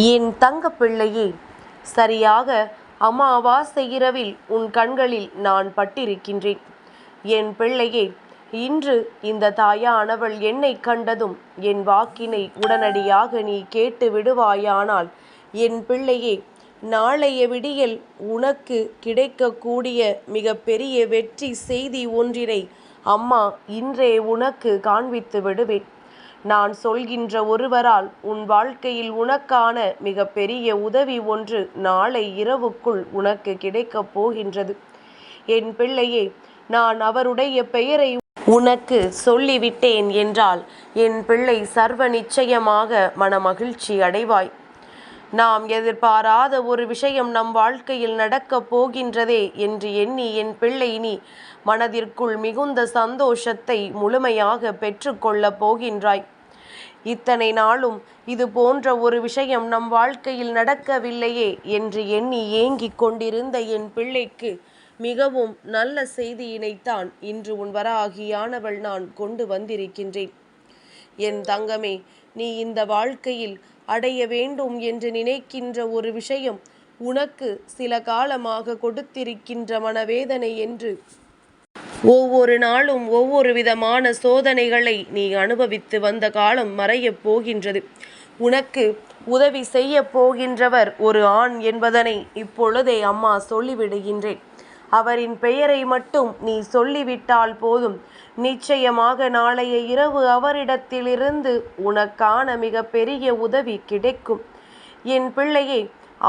என் தங்க பிள்ளையே சரியாக அமாவாசை இரவில் உன் கண்களில் நான் பட்டிருக்கின்றேன். என் பிள்ளையே இன்று இந்த தாயானவள் என்னை கண்டதும் என் வாக்கினை உடனடியாக நீ கேட்டு விடுவாயானால் என் பிள்ளையே நாளைய விடியல் உனக்கு கிடைக்கக்கூடிய மிகப்பெரிய வெற்றி செய்தி ஒன்றினை அம்மா இன்றே உனக்கு காண்பித்து விடுவேன். நான் சொல்கின்ற ஒருவரால் உன் வாழ்க்கையில் உனக்கான மிகப்பெரிய உதவி ஒன்று நாளை இரவுக்குள் உனக்கு கிடைக்கப் போகின்றது. என் பிள்ளையே நான் அவருடைய பெயரை உனக்கு சொல்லிவிட்டேன் என்றால் என் பிள்ளை சர்வ நிச்சயமாக மனமகிழ்ச்சி அடைவாய். நாம் எதிர்பாராத ஒரு விஷயம் நம் வாழ்க்கையில் நடக்கப் போகின்றதே என்று எண்ணி என் பிள்ளை நீ மனதிற்குள் மிகுந்த சந்தோஷத்தை முழுமையாக பெற்றுக்கொள்ளப் போகின்றாய். இத்தனை நாளும் இது போன்ற ஒரு விஷயம் நம் வாழ்க்கையில் நடக்கவில்லையே என்று எண்ணி ஏங்கிக் கொண்டிருந்த என் பிள்ளைக்கு மிகவும் நல்ல செய்தியினைத்தான் இன்று உன் வராகியானவள் நான் கொண்டு வந்திருக்கின்றேன். என் தங்கமே நீ இந்த வாழ்க்கையில் அடைய வேண்டும் என்று நினைக்கின்ற ஒரு விஷயம் உனக்கு சில காலமாக கொடுத்திருக்கின்ற மனவேதனை என்று. ஒவ்வொரு நாளும் ஒவ்வொரு விதமான சோதனைகளை நீ அனுபவித்து வந்த காலம் மறையப் போகின்றது. உனக்கு உதவி செய்ய போகின்றவர் ஒரு ஆண் என்பதனை இப்பொழுதே அம்மா சொல்லிவிடுகின்றேன். அவரின் பெயரை மட்டும் நீ சொல்லிவிட்டால் போதும். நிச்சயமாக நாளைய இரவு அவரிடத்திலிருந்து உனக்கான மிக பெரிய உதவி கிடைக்கும். என் பிள்ளையே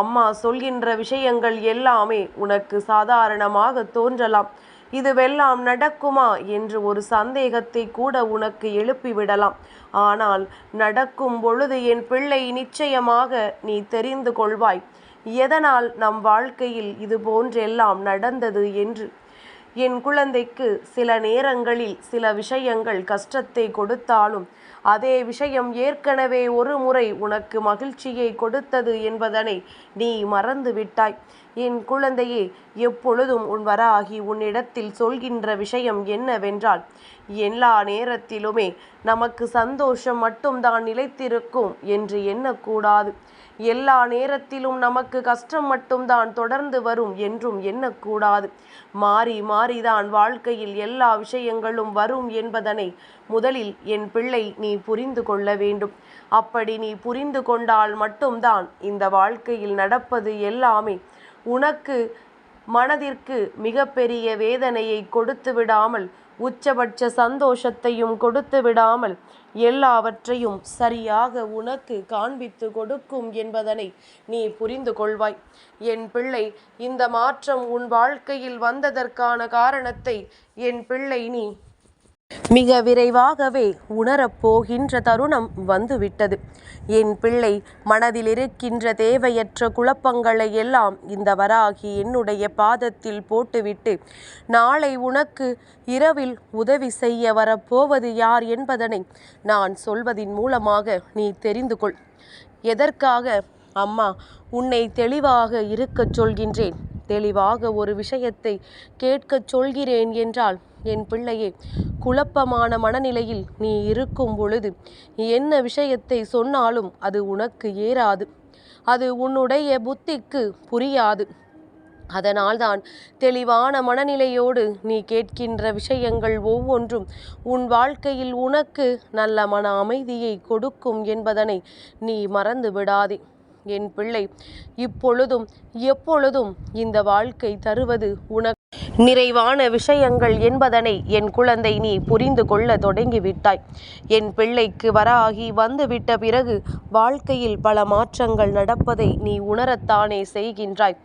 அம்மா சொல்கின்ற விஷயங்கள் எல்லாமே உனக்கு சாதாரணமாக தோன்றலாம். இதுவெல்லாம் நடக்குமா என்று ஒரு சந்தேகத்தை கூட உனக்கு எழுப்பிவிடலாம். ஆனால் நடக்கும் பொழுது என் பிள்ளை நிச்சயமாக நீ தெரிந்து கொள்வாய். எதனால் நம் வாழ்க்கையில் இது போன்றெல்லாம் நடந்தது என்று? என் குழந்தைக்கு சில நேரங்களில் சில விஷயங்கள் கஷ்டத்தை கொடுத்தாலும் அதே விஷயம் ஏற்கனவே ஒரு முறை உனக்கு மகிழ்ச்சியை கொடுத்தது என்பதனை நீ மறந்து விட்டாய் என் குழந்தையே எப்பொழுதும் உன் வராகி உன்னிடத்தில் சொல்கின்ற விஷயம் என்னவென்றால் எல்லா நேரத்திலுமே நமக்கு சந்தோஷம் மட்டும்தான் நிலைத்திருக்கும் என்று எண்ணக்கூடாது. எல்லா நேரத்திலும் நமக்கு கஷ்டம் மட்டும்தான் தொடர்ந்து வரும் என்றும் எண்ணக்கூடாது. மாறி மாறிதான் வாழ்க்கையில் எல்லா விஷயங்களும் வரும் என்பதனை முதலில் என் பிள்ளை நீ புரிந்து கொள்ள வேண்டும். அப்படி நீ புரிந்து கொண்டால் மட்டும்தான் இந்த வாழ்க்கையில் நடப்பது எல்லாமே உனக்கு மனதிற்கு மிகப்பெரிய வேதனையை கொடுத்து விடாமல் உச்சபட்ச சந்தோஷத்தையும் கொடுத்து விடாமல் எல்லாவற்றையும் சரியாக உனக்கு காண்பித்து கொடுக்கும் என்பதனை நீ புரிந்து கொள்வாய். என் பிள்ளை இந்த மாற்றம் உன் வாழ்க்கையில் வந்ததற்கான காரணத்தை என் பிள்ளை நீ மிக விரைவாகவே உணரப்போகின்ற தருணம் வந்துவிட்டது. என் பிள்ளை மனதில் இருக்கின்ற தேவையற்ற குழப்பங்களை எல்லாம் இந்த வராகி என்னுடைய பாதத்தில் போட்டுவிட்டு நாளை உனக்கு இரவில் உதவி செய்ய வரப்போவது யார் என்பதனை நான் சொல்வதின் மூலமாக நீ தெரிந்து கொள். எதற்காக? அம்மா உன்னை தெளிவாக இருக்கச் சொல்கின்றேன். தெளிவாக ஒரு விஷயத்தை கேட்கச் சொல்கிறேன் என்றால் என் பிள்ளையே குழப்பமான மனநிலையில் நீ இருக்கும் பொழுது என்ன விஷயத்தை சொன்னாலும் அது உனக்கு ஏறாது. அது உன்னுடைய புத்திக்கு புரியாது. அதனால்தான் தெளிவான மனநிலையோடு நீ கேட்கின்ற விஷயங்கள் ஒவ்வொன்றும் உன் வாழ்க்கையில் உனக்கு நல்ல மன அமைதியை கொடுக்கும் என்பதனை நீ மறந்து விடாதே. என் பிள்ளை இப்பொழுதும் எப்பொழுதும் இந்த வாழ்க்கை தருவது உனக்கு நிறைவான விஷயங்கள் என்பதனை என் குழந்தை நீ புரிந்து கொள்ள தொடங்கிவிட்டாய். என் பிள்ளைக்கு வராகி வந்துவிட்ட பிறகு வாழ்க்கையில் பல மாற்றங்கள் நடப்பதை நீ உணரத்தானே செய்கின்றாய்.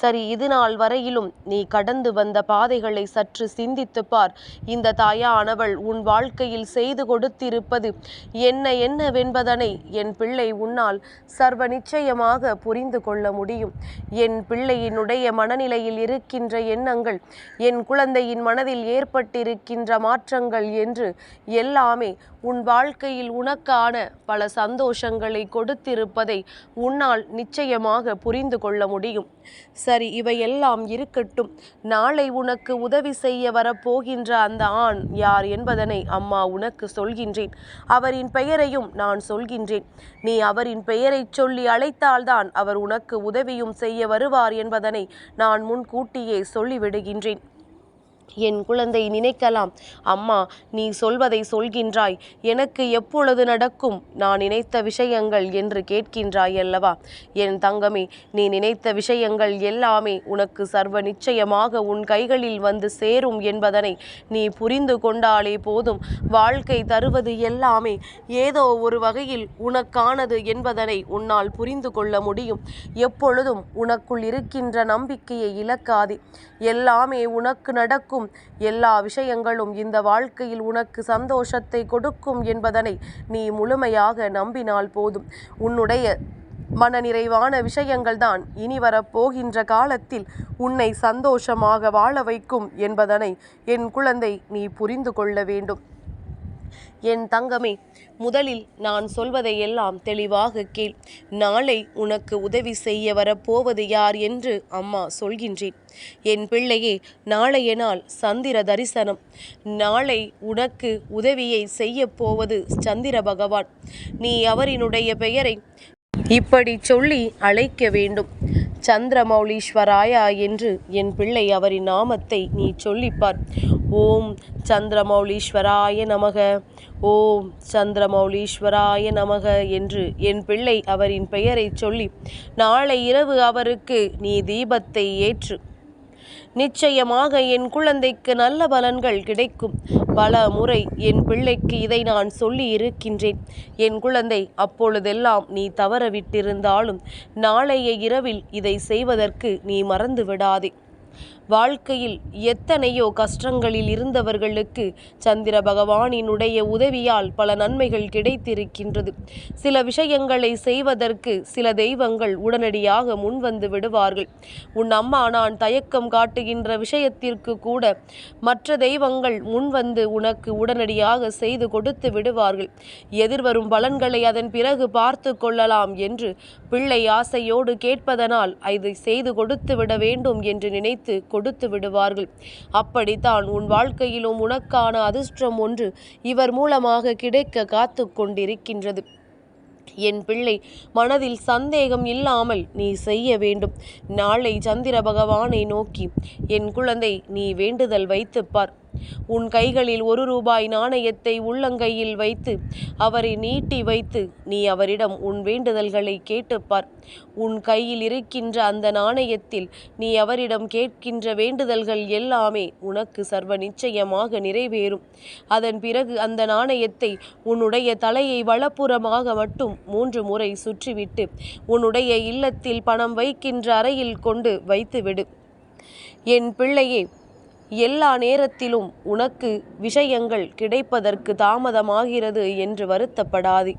சரி இது நாள் வரையிலும் நீ கடந்து வந்த பாதைகளை சற்று சிந்தித்து பார். இந்த தாயானவள் உன் வாழ்க்கையில் செய்து கொடுத்திருப்பது என்ன என்னவென்பதனை என் பிள்ளை உன்னால் சர்வ நிச்சயமாக புரிந்து கொள்ள முடியும். என் பிள்ளையினுடைய மனநிலையில் இருக்கின்ற எண்ணங்கள் என் குழந்தையின் மனதில் ஏற்பட்டிருக்கின்ற மாற்றங்கள் என்று எல்லாமே உன் வாழ்க்கையில் உனக்கான பல சந்தோஷங்களை கொடுத்திருப்பதை உன்னால் நிச்சயமாக புரிந்து கொள்ள முடியும். சரி இவையெல்லாம் இருக்கட்டும். நாளை உனக்கு உதவி செய்ய வரப்போகின்ற அந்த ஆண் யார் என்பதனை அம்மா உனக்கு சொல்கின்றேன். அவரின் பெயரையும் நான் சொல்கின்றேன். நீ அவரின் பெயரைச் சொல்லி அழைத்தால்தான் அவர் உனக்கு உதவியும் செய்ய வருவார் என்பதனை நான் முன்கூட்டியே சொல்லிவிடுகின்றேன். என் குழந்தை நினைக்கலாம். அம்மா நீ சொல்வதை சொல்கின்றாய். எனக்கு எப்பொழுது நடக்கும்? நான் நினைத்த விஷயங்கள் என்று கேட்கின்றாய் அல்லவா? என் தங்கமே நீ நினைத்த விஷயங்கள் எல்லாமே உனக்கு சர்வ நிச்சயமாக உன் கைகளில் வந்து சேரும் என்பதனை நீ புரிந்து கொண்டாலே போதும். வாழ்க்கை தருவது எல்லாமே ஏதோ ஒரு வகையில் உனக்கானது என்பதனை உன்னால் புரிந்து கொள்ள முடியும். எப்பொழுதும் உனக்குள் இருக்கின்ற நம்பிக்கையை இழக்காதே. எல்லாமே உனக்கு நடக்கும் எல்லா விஷயங்களும் இந்த வாழ்க்கையில் உனக்கு சந்தோஷத்தை கொடுக்கும் என்பதனை நீ முழுமையாக நம்பினால் போதும். உன்னுடைய மனநிறைவான விஷயங்கள்தான் இனி வரப்போகின்ற காலத்தில் உன்னை சந்தோஷமாக வாழ வைக்கும் என்பதனை என் குழந்தை நீ புரிந்து கொள்ள வேண்டும். என் தங்கமே முதலில் நான் சொல்வதை எல்லாம் தெளிவாக கேள். நாளை உனக்கு உதவி செய்ய வரப்போவது யார் என்று அம்மா சொல்கின்றேன். என் பிள்ளையே நாளைய நாள் சந்திர தரிசனம். நாளை உனக்கு உதவியை செய்ய போவது சந்திர பகவான். நீ அவரினுடைய பெயரை இப்படி சொல்லி அழைக்க வேண்டும். சந்திரமௌலீஸ்வராயா என்று என் பிள்ளை அவரின் நாமத்தை நீ சொல்லிப்பார். ஓம் சந்திரமௌலீஸ்வராய நமக. ஓம் சந்திரமௌலீஸ்வராய நமக என்று என் பிள்ளை அவரின் பெயரை சொல்லி நாளை இரவு அவருக்கு நீ தீபத்தை ஏற்று. நிச்சயமாக என் குழந்தைக்கு நல்ல பலன்கள் கிடைக்கும். பல முறை என் பிள்ளைக்கு இதை நான் சொல்லி இருக்கின்றேன். என் குழந்தை அப்பொழுதெல்லாம் நீ தவற விட்டிருந்தாலும் நாளைய இரவில் இதை செய்வதற்கு நீ மறந்து விடாதே வாழ்க்கையில் எத்தனையோ கஷ்டங்களில் இருந்தவர்களுக்கு சந்திர பகவானினுடைய உதவியால் பல நன்மைகள் கிடைத்திருக்கின்றது. சில விஷயங்களை செய்வதற்கு சில தெய்வங்கள் உடனடியாக முன்வந்து விடுவார்கள். உன் அம்மா நான் தயக்கம் காட்டுகின்ற விஷயத்திற்கு கூட மற்ற தெய்வங்கள் முன்வந்து உனக்கு உடனடியாக செய்து கொடுத்து விடுவார்கள். எதிர்வரும் பலன்களை அதன் பிறகு பார்த்து கொள்ளலாம் என்று பிள்ளை ஆசையோடு கேட்பதனால் இதை செய்து கொடுத்து விட வேண்டும் என்று நினைத்து கொடுத்து விடுவார்கள். அப்படித்தான் உன் வாழ்க்கையிலும் உனக்கான அதிர்ஷ்டம் ஒன்று இவர் மூலமாக கிடைக்க காத்து கொண்டிருக்கின்றது. என் பிள்ளை மனதில் சந்தேகம் இல்லாமல் நீ செய்ய வேண்டும். நாளை சந்திர பகவானை நோக்கி என் குழந்தை நீ வேண்டுதல் வைத்துப்பார் உன் கைகளில் ஒரு ரூபாய் நாணயத்தை உள்ளங்கையில் வைத்து அவரை நீட்டி வைத்து நீ அவரிடம் உன் வேண்டுதல்களை கேட்டுப்பார். உன் கையில் இருக்கின்ற அந்த நாணயத்தில் நீ அவரிடம் கேட்கின்ற வேண்டுதல்கள் எல்லாமே உனக்கு சர்வ நிச்சயமாக நிறைவேறும். அதன் பிறகு அந்த நாணயத்தை உன்னுடைய தலையை வலப்புறமாக மட்டும் மூன்று முறை சுற்றிவிட்டு உன்னுடைய இல்லத்தில் பணம் வைக்கின்ற அறையில் கொண்டு வைத்துவிடு. என் பிள்ளையே எல்லா நேரத்திலும் உனக்கு விஷயங்கள் கிடைப்பதற்கு தாமதமாகிறது என்று வருத்தப்படாதே.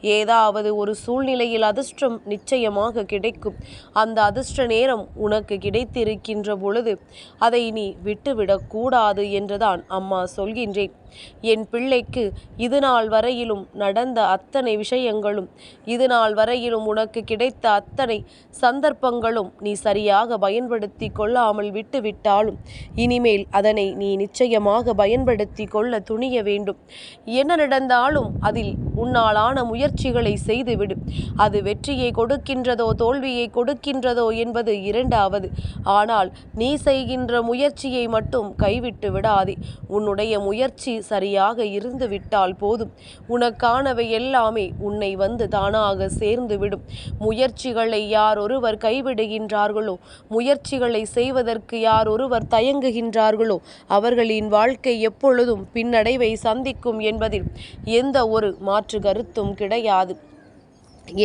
ஏதாவது ஒரு சூழ்நிலையில் அதிர்ஷ்டம் நிச்சயமாக கிடைக்கும். அந்த அதிர்ஷ்ட நேரம் உனக்கு கிடைத்திருக்கின்ற பொழுது அதை நீ விட்டுவிடக்கூடாது என்றுதான் அம்மா சொல்கின்றேன். என் பிள்ளைக்கு இது நாள் வரையிலும் நடந்த அத்தனை விஷயங்களும் இது நாள் வரையிலும் உனக்கு கிடைத்த அத்தனை சந்தர்ப்பங்களும் நீ சரியாக பயன்படுத்தி கொள்ளாமல் விட்டுவிட்டாலும் இனிமேல் அதனை நீ நிச்சயமாக பயன்படுத்தி கொள்ள துணிய வேண்டும். என்ன நடந்தாலும் அதில் உன்னாலான முயற்சிகளை செய்துவிடு. அது வெற்றியை கொடுக்கின்றதோ தோல்வியை கொடுக்கின்றதோ என்பது இரண்டாவது. ஆனால் நீ செய்கின்ற முயற்சியை மட்டும் கைவிட்டு விடாதே. உன்னுடைய முயற்சி சரியாக இருந்து விட்டால் போதும். உனக்கானவை எல்லாமே உன்னை வந்து தானாக சேர்ந்துவிடும். முயற்சிகளை யார் ஒருவர் கைவிடுகின்றார்களோ முயற்சிகளை செய்வதற்கு யார் ஒருவர் தயங்குகின்றார்களோ அவர்களின் வாழ்க்கை எப்பொழுதும் பின்னடைவை சந்திக்கும் என்பதில் எந்த ஒரு மாற்று கருத்தும் கிடையாது.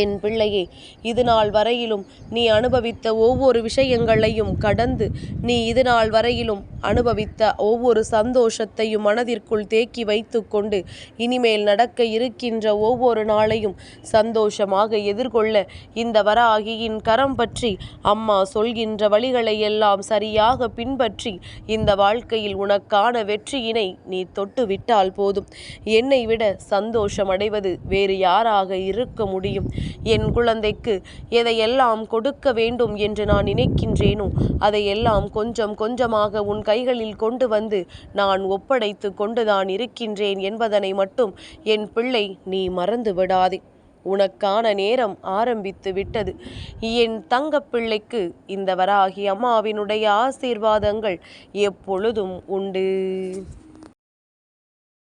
என் பிள்ளையே இது நாள் வரையிலும் நீ அனுபவித்த ஒவ்வொரு விஷயங்களையும் கடந்து நீ இது நாள் வரையிலும் அனுபவித்த ஒவ்வொரு சந்தோஷத்தையும் மனதிற்குள் தேக்கி வைத்துக்கொண்டு இனிமேல் நடக்க இருக்கின்ற ஒவ்வொரு நாளையும் சந்தோஷமாக எதிர்கொள்ள இந்த வராகியின் கரம் பற்றி அம்மா சொல்கின்ற வழிகளை எல்லாம் சரியாக பின்பற்றி இந்த வாழ்க்கையில் உனக்கான வெற்றியினை நீ தொட்டு விட்டால் போதும். என்னை விட சந்தோஷம் அடைவது வேறு யாராக இருக்க முடியும்? என் குழந்தைக்கு எதையெல்லாம் கொடுக்க வேண்டும் என்று நான் நினைக்கின்றேனோ அதையெல்லாம் கொஞ்சம் கொஞ்சமாக உன் கைகளில் கொண்டு வந்து நான் ஒப்படைத்து கொண்டுதான் இருக்கின்றேன் என்பதனை மட்டும் என் பிள்ளை நீ மறந்து விடாதே. உனக்கான நேரம் ஆரம்பித்து விட்டது. என் தங்கப்பிள்ளைக்கு இந்த வராகி அம்மாவினுடைய ஆசீர்வாதங்கள் எப்பொழுதும் உண்டு.